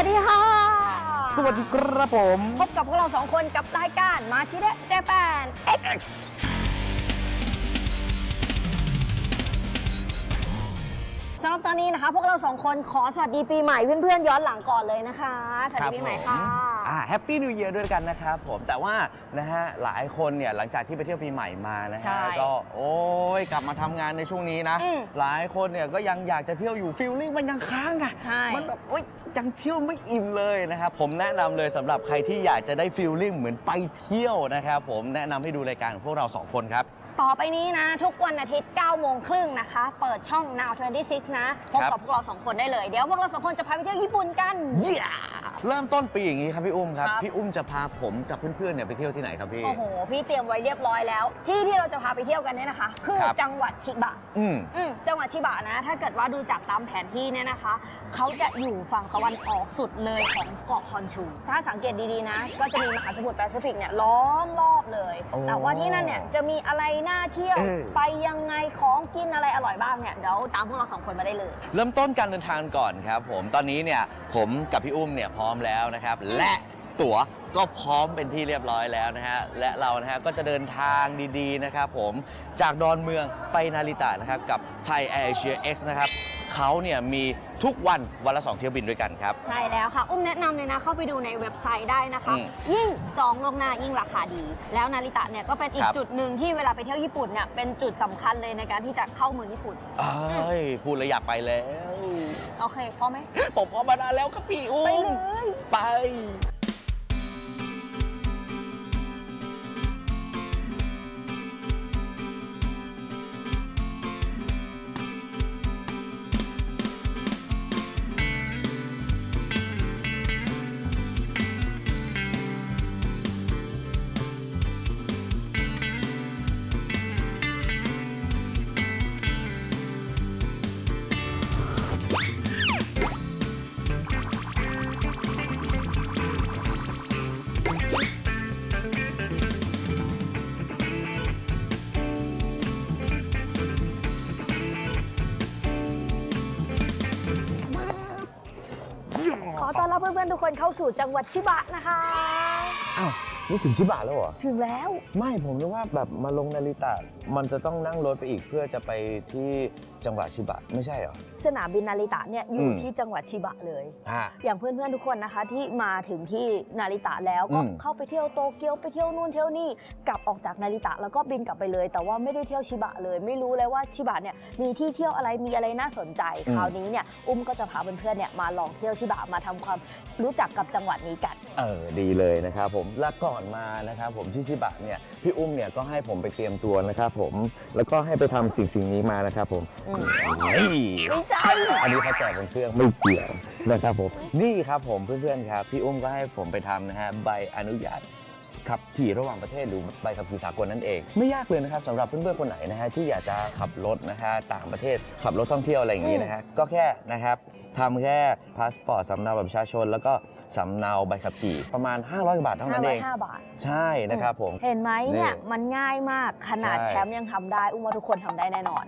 วัสดีค่ะ สวัสดีครับผม พบกับพวกเราสองคนกับรายการมาที่เดเจแปน X สำหรับตอนนี้นะคะ พวกเราสองคนขอสวัสดีปีใหม่เพื่อนๆย้อนหลังก่อนเลยนะคะสวัสดีปีใหม่ค่ะอ่าแฮปปี้นิวเยียร์ด้วยกันนะครับผมแต่ว่านะฮะหลายคนเนี่ยหลังจากที่ไปเที่ยวปีใหม่มานะใช่ฮะก็โอ้ยกลับมาทำงานในช่วงนี้นะอืมหลายคนเนี่ยก็ยังอยากจะเที่ยวอยู่ฟิลลิ่งมันยังค้างอะใช่มันแบบโอ๊ยยังเที่ยวไม่อิ่มเลยนะครับผมแนะนำเลยสำหรับใครที่อยากจะได้ฟิลลิ่งเหมือนไปเที่ยวนะครับผมแนะนำให้ดูรายการของพวกเราสองคนครับ ต่อไปนี้นะ ทุกวันอาทิตย์9โมงครึ่งนะคะ เปิดช่อง Now 26 นะพบครักับบพวกเราสองคนได้เลย เดี๋ยวพวกเราสองคนจะพาไปเที่ยวญี่ปุ่นกันเยี่ย เริ่มต้นปีอย่างนี้ครับพี่อุ้มครับ ครับ พี่อุ้มจะพาผมกับเพื่อนๆเนี่ยไปเที่ยวที่ไหนครับพี่ โอ้โห พี่เตรียมไว้เรียบร้อยแล้ว ที่ที่เราจะพาไปเที่ยวกันเนี่ยนะคะ คือครับ จังหวัดชิบะ อืม อืมจังหวัดชิบะนะ ถ้าเกิดว่าดูจากตามแผนที่เนี่ยนะคะ เขาจะอยู่ฝั่งตะวันออกสุดเลยของเกาะฮอนชู ถ้าสังเกตดีๆนะ ก็จะมีมหาสมุทรแปซิฟิกเนี่ยล้อมรอบเลย โอ้แต่ว่าที่นั่นเนี่ยจะมีอะไรน่าเที่ยว เออ ไปยังไงของกินอะไรอร่อยบ้างเนี่ยเดี๋ยวตามพวกเราสองคนมาได้เลย เริ่มต้นการเดินทางก่อนครับผมตอนนี้เนี่ยผมกับพี่อุ้มเนี่ยพร้อมแล้วนะครับ และตั๋วก็พร้อมเป็นที่เรียบร้อยแล้วนะฮะและเรานะฮะก็จะเดินทางดีๆนะครับผมจากดอนเมืองไปนาริตะนะครับกับไทยแอร์เอเชียเอ็กซ์นะครับเขาเนี่ยมีทุกวันวันละ 2 เที่ยวบินด้วยกันครับ ใช่แล้วค่ะ อุ้มแนะนำเลยนะ เข้าไปดูในเว็บไซต์ได้นะคะ อืมยิ่งจองล่วงหน้ายิ่งราคาดี แล้วนาริตะเนี่ยก็เป็นอีคกรับ จุดหนึ่งที่เวลาไปเที่ยวญี่ปุ่นเนี่ยเป็นจุดสำคัญเลยในการที่จะเข้าเมืองญี่ปุ่น เอ้ยพูดแล้วอยากไปแล้ว โอเคพร้อมไหมผมพร้อมมานานแล้ว ไป ต้อนรับเพื่อนๆทุกคนเข้าสู่จังหวัดชิบะนะคะ อ้าวนี่ถึงชิบะแล้วเหรอ ถึงแล้ว ไม่ผมนึกว่าแบบมาลงนาริตะ มันจะต้องนั่งรถไปอีกเพื่อจะไปที่จังหวัดชิบะไม่ใช่เหรอ สนามบินนาริตะเนี่ยอยู่อืมที่จังหวัดชิบะเลยฮะอย่างเพื่อนๆทุกคนนะคะที่มาถึงที่นาริตะแล้วก็อืม เข้าไปเที่ยวโตเกียวไปเที่ยวนู่นเที่ยวนี่กลับออกจากนาริตะแล้วก็บินกลับไปเลย แต่ว่าไม่ได้เที่ยวชิบะเลย ไม่รู้เลยว่าชิบะเนี่ยมีที่เที่ยวอะไรมีอะไรน่าสนใจคราวนี้เนี่ยอุ้มก็จะพาเพื่อนๆเนี่ยมาลองเที่ยวชิบะมาทำความรู้จักกับจังหวัดนี้กัน เออดีเลยนะครับผมและก่อนมานะครับผมที่ชิบะเนี่ยพี่อุ้มเนี่ยก็ให้ผมไปเตรียมตัวนะครับผมแล้วก็ให้ไปทำสิ่งสิ่งนี้มานะครับผมอืมนี่ไม่ใช่ อันนี้เขาแจกเป็นเครื่องไม่เกี่ยวนะครับผม นี่ครับผมเพื่อนๆครับ พี่อุ้มก็ให้ผมไปทำนะฮะใบอนุญาตขับขี่ระหว่างประเทศหรือใบขับขี่สากลนั่นเอง ไม่ยากเลยนะครับสำหรับเพื่อนๆคนไหนนะฮะที่อยากจะขับรถนะฮะต่างประเทศขับรถท่องเที่ยวอะไรอย่างนี้นะฮะก็แค่นะครับทำแค่พาสปอร์ตสำเนาบัตรประชาชน แล้วก็สำเนาใบขับขี่ประมาณ 500กว่าบาทเท่านั้นเอง505บาท ใช่นะครับผม เห็นไหมเนี่ยนี่มันง่ายมากขนาดใช่แชมป์ยังทำได้ อุ้มว่าทุกคนทำได้แน่นอน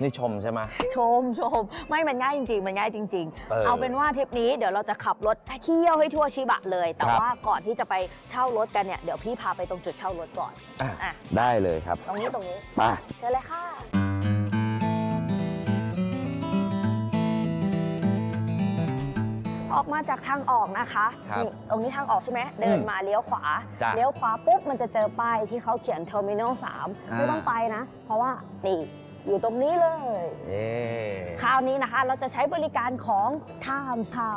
นี่ชมใช่ไหม ชมชมไม่มันง่ายจริง ๆ มันง่ายจริง เออๆ เอาเป็นว่าทริปนี้เดี๋ยวเราจะขับรถเที่ยวให้ทั่วชิบะเลย แต่ครับ ว่าก่อนที่จะไปเช่ารถกันเนี่ยเดี๋ยวพี่พาไปตรงจุดเช่ารถก่อน อะอะ ได้เลยครับตรงนี้ตรงนี้ไป เชิญเลยค่ะ ออกมาจากทางออกนะคะครับนี่ตรงนี้ทางออกใช่ไหมเดินอืมมาเลี้ยวขวา จ้ะเลี้ยวขวาปุ๊บมันจะเจอป้ายที่เขาเขียน Terminal 3อ่าไม่ต้องไปนะ เพราะว่านี่ อยู่ตรงนี้เลย เย้คราวนี้นะคะเราจะใช้บริการของ Time s a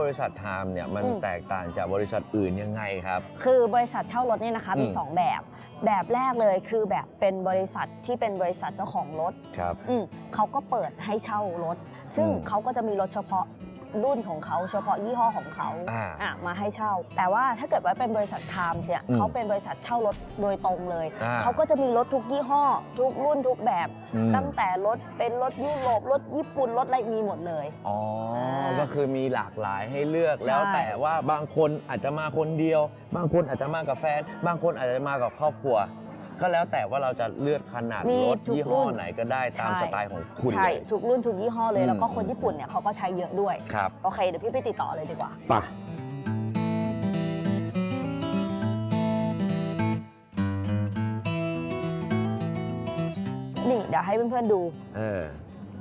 บริษัทไทม์เนี่ยมันอืม แตกต่างจากบริษัทอื่นยังไงครับ คือบริษัทเช่ารถเนี่ยนะคะมีอืม สองแบบ แบบแรกเลยคือแบบเป็นบริษัทที่เป็นบริษัทเจ้าของรถครับ อืมเขาก็เปิดให้เช่ารถ ซึ่งอืม เขาก็จะมีรถเฉพาะ รุ่นของเขาเฉพาะยี่ห้อของเขาอ่า อะมาให้เช่า แต่ว่าถ้าเกิดว่าเป็นบริษัทไทม์เนี่ยอืมเขาเป็นบริษัทเช่ารถโดยตรงเลย อ่า เขาก็จะมีรถทุกยี่ห้อ ทุกรุ่นทุกแบบ อืมตั้งแต่รถเป็นรถยุโรปรถญี่ปุ่นรถอะไรมีหมดเลย อ๋ออ่าก็คือมีหลากหลายให้เลือกใช่ แล้วแต่ว่าบางคนอาจจะมาคนเดียว บางคนอาจจะมากับแฟน บางคนอาจจะมากับครอบครัว ก็แล้วแต่ว่าเราจะเลือกขนาดมีรถทุกยี่ห้อรุ่น ไหนก็ได้ตามใช่สไตล์ของคุณใช่ เลย ทุกรุ่นทุกยี่ห้อเลยอืมแล้วก็คนญี่ปุ่นเนี่ยเขาก็ใช้เยอะด้วย ครับโอเค เดี๋ยวพี่ไปติดต่อเลยดีกว่าป่ะ นี่เดี๋ยวให้เพื่อนๆดู เออ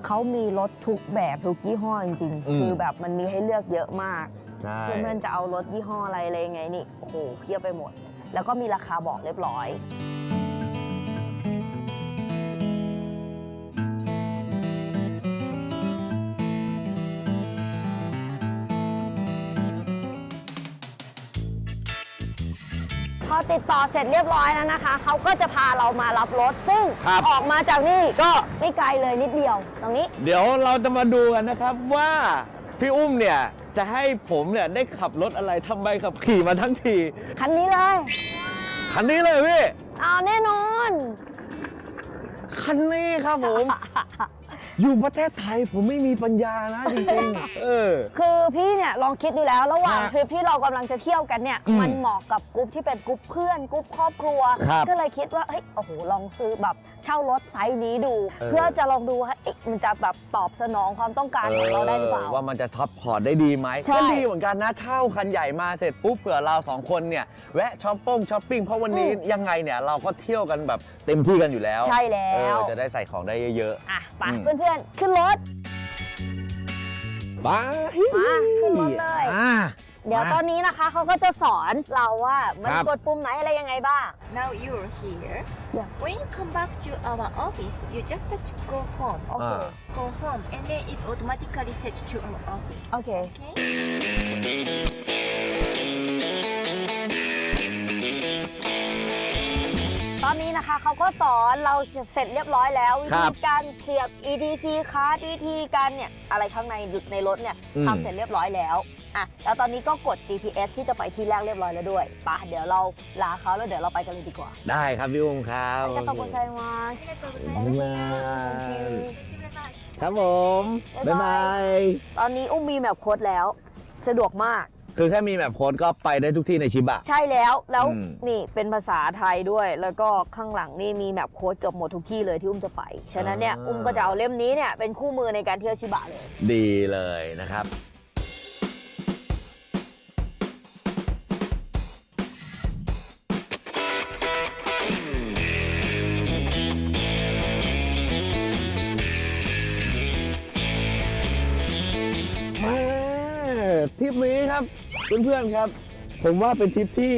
เขามีรถทุกแบบทุกยี่ห้อจริงอืม ๆ คือแบบมันมีให้เลือกเยอะมาก ใช่ เพื่อนๆจะเอารถยี่ห้ออะไรอะไรยังไงนี่ โอ้โหเพียบไปหมด แล้วก็มีราคาบอกเรียบร้อยพ อติดต่อเสร็จเรียบร้อยแล้วนะคะ เขาก็จะพาเรามารับรถ ซึ่งครับ ออกมาจากนี่ก็ไม่ไกลเลยนิดเดียว ตรงนี้ เดี๋ยวเราจะมาดูกันนะครับว่าพี่อุ้มเนี่ยจะให้ผมเนี่ยได้ขับรถอะไรทำใบขับขี่มาทั้งทีคันนี้เลยคันนี้เลยพี่ เอาแน่นอน คันนี้ครับผม อยู่ประเทศไทยผมไม่มีปัญญานะจริงๆเออ คือพี่เนี่ยลองคิดดูแล้วระหว่างฮะทริปที่เรากำลังจะเที่ยวกันเนี่ย อืมมันเหมาะกับกรุ๊ปที่เป็นกรุ๊ปเพื่อนกรุ๊ปครอบครัว ครับก็เลยคิดว่าเฮ้ยโอ้โหลองซื้อแบบเช่ารถไซส์นี้ดู เออ เพื่อจะลองดูว่าเอ๊ะมันจะแบบตอบสนองความต้องการของเราได้หรือเปล่า ว่ามันจะซัพพอร์ตได้ดีไหมใช่ ก็ดีเหมือนกันนะ เช่าคันใหญ่มาเสร็จปุ๊บเผื่อเราสองคนเนี่ยแวะช้อปปิ้งช้อปปิ้งเพราะวันนี้ยังไงเนี่ยเราก็เที่ยวกันแบบเต็มที่กันอยู่แล้วใช่แล้เอวอจะได้ใส่ของได้เยอะ อะไปอืม เพื่อนๆขึ้นรถๆบ้ามาขึ้นรถเลย อ่าเดี๋ยวมาตอนนี้นะคะเขาก็จะสอนเราว่ามันครับกดปุ่มไหนอะไรยังไงบ้าง Now you're here. Yeah. When you come back to our office, you just touch go home. โอเคอ่า Go home, and then it automatically sets to our office. โอเค Okay. ตอนนี้นะคะเขาก็สอนเราเสร็จเรียบร้อยแล้ววิธีการเสียบ EDC คาร์ดวิธีการเนี่ยอะไรข้างในหยุดในรถเนี่ยทำเสร็จเรียบร้อยแล้วอะแล้วตอนนี้ก็กด GPS ที่จะไปที่แรกเรียบร้อยแล้วด้วยปะเดี๋ยวเราลาเขาแล้วเดี๋ยวเราไปกันเลยดีกว่า ได้ครับพี่อุ้มครับกระตุอใจมาบ๊ายบายครับผมบ๊ายบายตอนนี้อุ้มมีแมพโค้ดแล้ว สะดวกมาก คือแค่มีแบบโค้ดก็ไปได้ทุกที่ในชิบะ ใช่แล้วแล้วอืม นี่เป็นภาษาไทยด้วย แล้วก็ข้างหลังนี่มีแบบโค้ดเกือบหมดทุกที่เลยที่อุ้มจะไป ฉะนั้นเนี่ยอุ้มก็จะเอาเล่มนี้เนี่ยเป็นคู่มือในการเที่ยวชิบะเลย ดีเลยนะครับ เพื่อนๆครับ ผมว่าเป็นทริปที่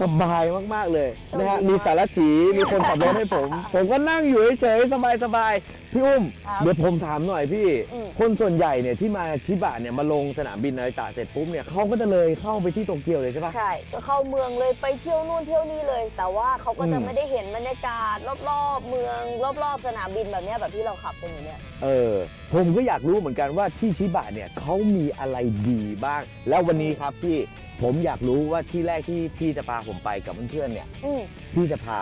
สบายมากๆเลยนะฮะโอ้ดีมากมีสารถีมีคนขับรถให้ผม ผมก็นั่งอยู่เฉยๆสบายๆพี่อุ้มครับเดี๋ยวผมถามหน่อยพี่อืมคนส่วนใหญ่เนี่ยที่มาชิบะเนี่ยมาลงสนามบินนาริตะเสร็จปุ๊บเนี่ยเขาก็จะเลยเข้าไปที่โตเกียวเลยใช่ปะ ใช่ก็เข้าเมืองเลยไปเที่ยวนู่นเที่ยวนี่เลย แต่ว่าเขาก็จะอืม ไม่ได้เห็นบรรยากาศรอบๆ เมือง รอบๆ สนามบินแบบเนี้ยแบบที่เราขับกันอยู่เนี่ย เออผมก็อยากรู้เหมือนกันว่าที่ชิบะเนี่ยเขามีอะไรดีบ้าง แล้ววันนี้ครับพี่ผมอยากรู้ว่าที่แรกที่พี่จะพาผมไปกับเพื่อนๆเนี่ยอืมพี่จะพา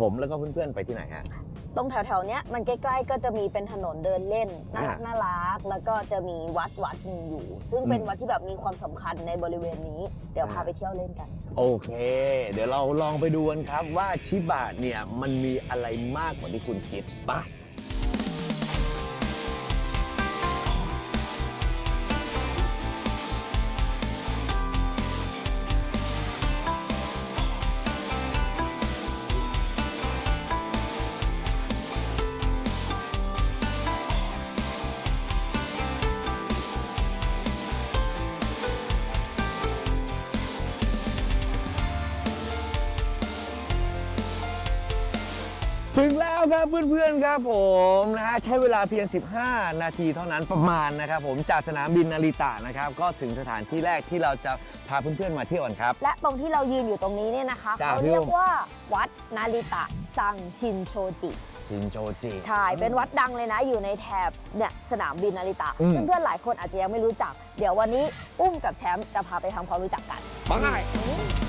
ผมแล้วก็เพื่อนๆไปที่ไหนฮะ ตรงแถวๆเนี้ยมันใกล้ๆก็จะมีเป็นถนนเดินเล่นน่ารักอะน่ารักแล้วก็จะมีวัดวัดหนึ่งอยู่ ซึ่งเป็นอืม วัดที่แบบมีความสำคัญในบริเวณนี้ เดี๋ยวพาอะไปเที่ยวเล่นกัน โอเค เดี๋ยวเราลองไปดูกันครับว่าชิบะเนี่ยมันมีอะไรมากกว่าที่คุณคิดปะ ถึงแล้วครับเพื่อนๆครับผมนะฮะใช้เวลาเพียง 15 นาทีเท่านั้นประมาณนะครับผมจากสนามบินนาริตะนะครับก็ถึงสถานที่แรกที่เราจะพาเพื่อนๆมาเที่ยวกันครับ และตรงที่เรายืนอยู่ตรงนี้เนี่ยนะคะ จ้ะเขาพี่เรียอุ้กม ว่าวัดนาริตะซังชินโชจิ ชินโจจิ ใช่ เป็นวัดดังเลยนะ อยู่ในแถบเนี่ยสนามบินนาริตะ อืม เพื่อนๆหลายคนอาจจะยังไม่รู้จัก เดี๋ยววันนี้อุ้มกับแชมป์จะพาไปทำความรู้จักกันไปอืม